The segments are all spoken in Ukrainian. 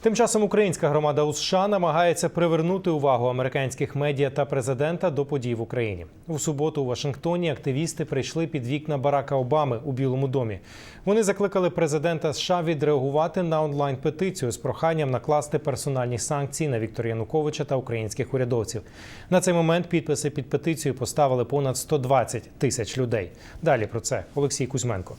Тим часом українська громада у США намагається привернути увагу американських медіа та президента до подій в Україні. У суботу у Вашингтоні активісти прийшли під вікна Барака Обами у Білому домі. Вони закликали президента США відреагувати на онлайн-петицію з проханням накласти персональні санкції на Віктора Януковича та українських урядовців. На цей момент підписи під петицією поставили понад 120 тисяч людей. Далі про це Олексій Кузьменко.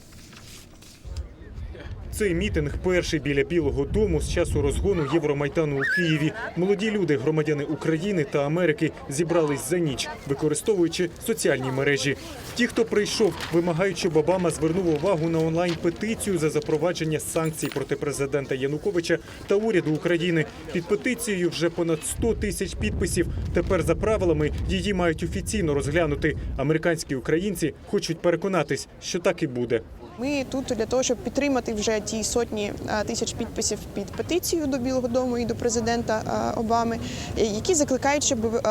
Цей мітинг перший біля Білого Дому з часу розгону Євромайдану у Києві. Молоді люди, громадяни України та Америки, зібрались за ніч, використовуючи соціальні мережі. Ті, хто прийшов, вимагають, щоб звернув увагу на онлайн-петицію за запровадження санкцій проти президента Януковича та уряду України. Під петицією вже понад 100 тисяч підписів. Тепер за правилами її мають офіційно розглянути. Американські українці хочуть переконатись, що так і буде. Ми тут для того, щоб підтримати вже ті сотні е, тисяч підписів під петицію до Білого Дому і до президента е, Обами, е, які закликають, щоб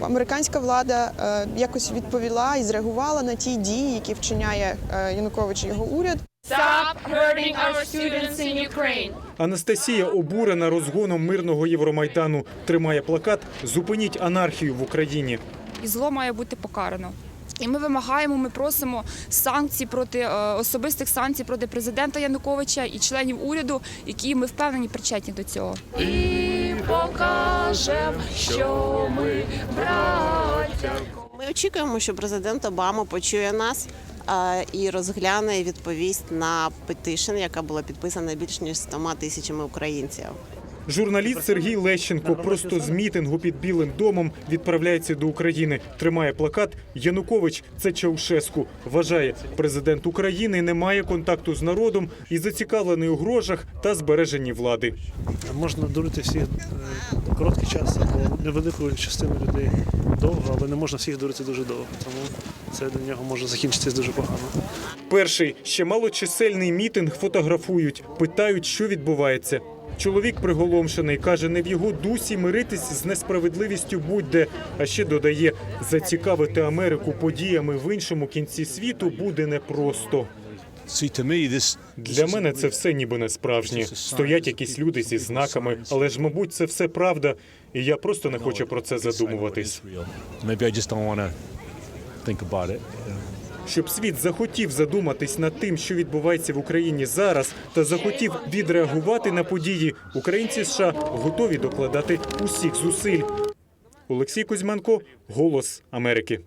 американська влада якось відповіла і зреагувала на ті дії, які вчиняє Янукович і його уряд. Stop hurting our students in Ukraine. Анастасія обурена розгоном мирного Євромайдану. Тримає плакат Зупиніть анархію в Україні. і зло має бути покарано. І ми вимагаємо, ми просимо санкцій проти е, особистих санкцій проти президента Януковича і членів уряду, які ми впевнені причетні до цього. І покажем, що ми браття. Ми очікуємо, що президент Обама почує нас і розгляне і відповість на петишн, яка була підписана більш ніж 100 тисячами українців. Журналіст Сергій Лещенко просто з мітингу під Білим домом відправляється до України. Тримає плакат Янукович це Чаушеску. Вважає, президент України не має контакту з народом і зацікавлений у грошах та збереженні влади. Можна дурити всіх е, короткий час або невелику частину людей довго, але не можна всіх дурити дуже довго. Тому це для нього може закінчитись дуже погано. Перший ще малочисельний мітинг фотографують, питають, що відбувається. Чоловік приголомшений каже, не в його дусі миритись з несправедливістю будь-де. А ще додає, зацікавити Америку подіями в іншому кінці світу буде непросто. Для мене це все ніби не справжнє. Стоять якісь люди зі знаками, але ж, мабуть, це все правда, і я просто не хочу про це задумуватись. Щоб світ захотів задуматись над тим, що відбувається в Україні зараз, та захотів відреагувати на події, українці США готові докладати усіх зусиль. Олексій Кузьменко, Голос Америки.